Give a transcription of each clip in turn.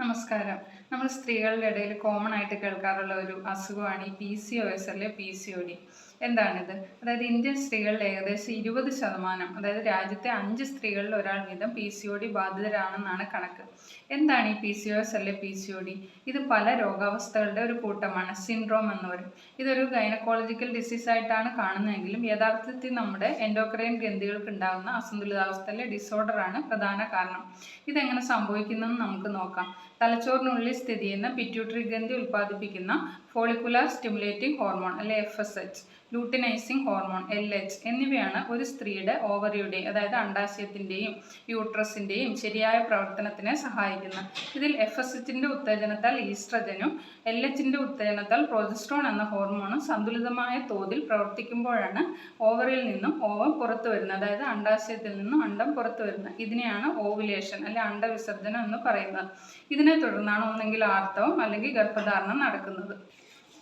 നമസ്കാരം. നമ്മൾ സ്ത്രീകളുടെ ഇടയിൽ കോമൺ ആയിട്ട് കേൾക്കാറുള്ള ഒരു അസുഖമാണ് ഈ പി സി ഒ എസ് അല്ലെ? പി സി ഒ ഡി എന്താണിത്? അതായത് ഇന്ത്യൻ സ്ത്രീകളിൽ ഏകദേശം ഇരുപത് ശതമാനം അതായത് രാജ്യത്തെ അഞ്ച് സ്ത്രീകളിൽ ഒരാൾ വീതം പി സി ഒ ഡി ബാധിതരാണെന്നാണ് കണക്ക്. എന്താണ് ഈ പി സി ഒ എസ് അല്ലെ പി സി ഒ ഡി ഇത് പല രോഗാവസ്ഥകളുടെ ഒരു കൂട്ടമാണ് സിൻഡ്രോം എന്ന് പറയും ഇതൊരു ഗൈനക്കോളജിക്കൽ ഡിസീസ് ആയിട്ടാണ് കാണുന്നതെങ്കിലും യഥാർത്ഥത്തിൽ നമ്മുടെ എൻഡോക്രൈൻ ഗ്രന്ഥികൾക്ക് ഉണ്ടാകുന്ന അസന്തുലിതാവസ്ഥയിലെ ഡിസോർഡറാണ് പ്രധാന കാരണം. ഇതെങ്ങനെ സംഭവിക്കുന്നതെന്ന് നമുക്ക് നോക്കാം. തലച്ചോറിനുള്ളിൽ സ്ഥിതി ചെയ്യുന്ന പിറ്റ്യൂട്ടറി ഗ്രന്ഥി ഉൽപ്പാദിപ്പിക്കുന്ന ഫോളിക്കുലാർ സ്റ്റിമുലേറ്റിംഗ് ഹോർമോൺ അല്ലെ F S H luteinizing hormone L H എന്നിവയാണ് ഒരു സ്ത്രീയുടെ ഓവറിയുടെയും അതായത് അണ്ടാശയത്തിന്റെയും യൂട്രസിന്റെയും ശരിയായ പ്രവർത്തനത്തിനെ സഹായിക്കുന്നത്. ഇതിൽ എഫ് എസ് എച്ചിന്റെ ഉത്തേജനത്താൽ ഈസ്ട്രജനും എൽ എച്ചിന്റെ ഉത്തേജനത്താൽ പ്രൊജസ്ട്രോൺ എന്ന ഹോർമോണും സന്തുലിതമായ തോതിൽ പ്രവർത്തിക്കുമ്പോഴാണ് ഓവറിൽ നിന്നും ഓവം പുറത്തു വരുന്നത്. അതായത് അണ്ടാശയത്തിൽ നിന്നും അണ്ടം പുറത്തു വരുന്നത്. ഇതിനെയാണ് ഓവുലേഷൻ അല്ലെ അണ്ടവിസർജനം എന്ന് പറയുന്നത്. ഇതിനെ തുടർന്നാണ് ഒന്നെങ്കിൽ ആർത്തവം അല്ലെങ്കിൽ ഗർഭധാരണം നടക്കുന്നത്.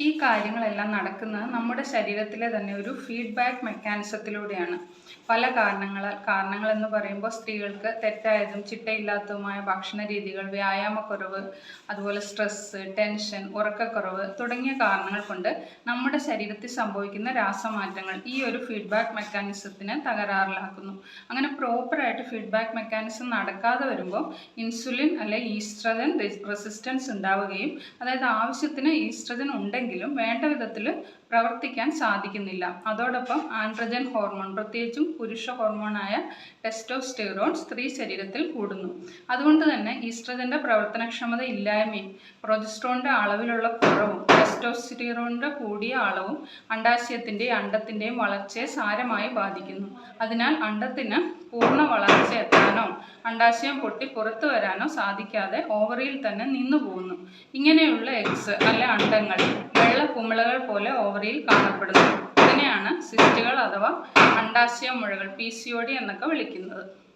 ഈ കാര്യങ്ങളെല്ലാം നടക്കുന്നത് നമ്മുടെ ശരീരത്തിലെ തന്നെ ഒരു ഫീഡ്ബാക്ക് മെക്കാനിസത്തിലൂടെയാണ് പല കാരണങ്ങളാൽ കാരണങ്ങൾ എന്ന് പറയുമ്പോൾ സ്ത്രീകൾക്ക് തെറ്റായതും ചിട്ടയില്ലാത്തതുമായ ഭക്ഷണ രീതികൾ വ്യായാമക്കുറവ് അതുപോലെ സ്ട്രെസ്സ് ടെൻഷൻ ഉറക്കക്കുറവ് തുടങ്ങിയ കാരണങ്ങൾ കൊണ്ട് നമ്മുടെ ശരീരത്തിൽ സംഭവിക്കുന്ന രാസമാറ്റങ്ങൾ ഈ ഒരു ഫീഡ്ബാക്ക് മെക്കാനിസത്തിനെ തകരാറിലാക്കുന്നു. അങ്ങനെ പ്രോപ്പറായിട്ട് ഫീഡ്ബാക്ക് മെക്കാനിസം നടക്കാതെ വരുമ്പോൾ ഇൻസുലിൻ അല്ലെ ഈസ്ട്രജൻ റെസിസ്റ്റൻസ് ഉണ്ടാവുകയും അതായത് ആവശ്യത്തിന് ഈസ്ട്രജൻ ഉണ്ടെങ്കിലും വേണ്ട വിധത്തിൽ പ്രവർത്തിക്കാൻ സാധിക്കുന്നില്ല. അതോടൊപ്പം ആൻഡ്രജൻ ഹോർമോൺ പ്രത്യേകിച്ചും പുരുഷ ഹോർമോണായ ടെസ്റ്റോസ്റ്റെറോൺ സ്ത്രീ ശരീരത്തിൽ കൂടുന്നു. അതുകൊണ്ട് തന്നെ ഈസ്ട്രജന്റെ പ്രവർത്തനക്ഷമത ഇല്ലായ്മയും പ്രൊജസ്ട്രോണിന്റെ അളവിലുള്ള കുറവും ടെസ്റ്റോസ്റ്റിറോണിന്റെ കൂടിയ അളവും അണ്ടാശയത്തിന്റെയും അണ്ടത്തിന്റെയും വളർച്ചയെ സാരമായി ബാധിക്കുന്നു. അതിനാൽ അണ്ടത്തിന് പൂർണ വളർച്ച എത്താനോ അണ്ടാശയം പൊട്ടി പുറത്തു വരാനോ സാധിക്കാതെ ഓവറിയിൽ തന്നെ നിന്നു പോകുന്നു ഇങ്ങനെയുള്ള എക്സ് അല്ലെ അണ്ടങ്ങൾ കുമിളകൾ പോലെ ഓവറിയിൽ കാണപ്പെടുന്നു. ഇതിനെയാണ് സിസ്റ്റുകൾ അഥവാ അണ്ടാശയ മുഴകൾ പി എന്നൊക്കെ വിളിക്കുന്നത്.